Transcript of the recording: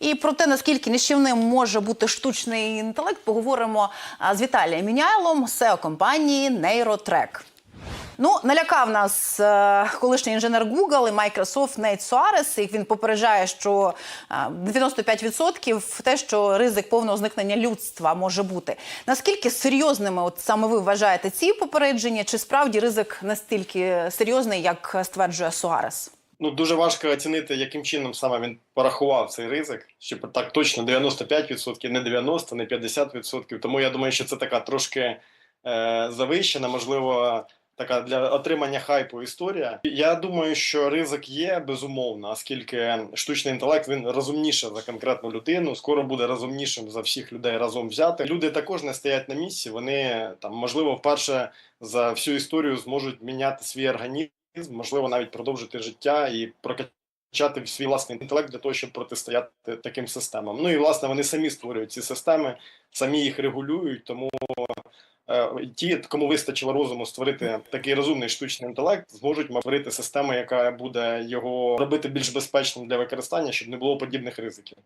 І про те, наскільки нищівним може бути штучний інтелект, поговоримо з Віталієм Міняйлом, SEO компанії Neyrotrack. Ну, налякав нас е, колишній інженер Google і Microsoft Нейт Суарес. І він попереджає, що е, 95% те, що ризик повного зникнення людства може бути. Наскільки серйозними, от саме ви вважаєте ці попередження? Чи справді ризик настільки серйозний, як стверджує Суарес? Ну дуже важко оцінити, яким чином саме він порахував цей ризик. Щоб так точно 95%, не 90%, не 50%. Тому я думаю, що це така трошки е, завищена, можливо, така для отримання хайпу історія. Я думаю, що ризик є безумовно, оскільки штучний інтелект він розумніше за конкретну людину, скоро буде розумнішим за всіх людей разом взяти. Люди також не стоять на місці. Вони там можливо вперше за всю історію зможуть міняти свій організм можливо, навіть продовжити життя і прокачати свій власний інтелект для того, щоб протистояти таким системам. Ну і власне вони самі створюють ці системи, самі їх регулюють. Тому е, ті, кому вистачило розуму створити такий розумний штучний інтелект, зможуть створити систему, яка буде його робити більш безпечним для використання, щоб не було подібних ризиків.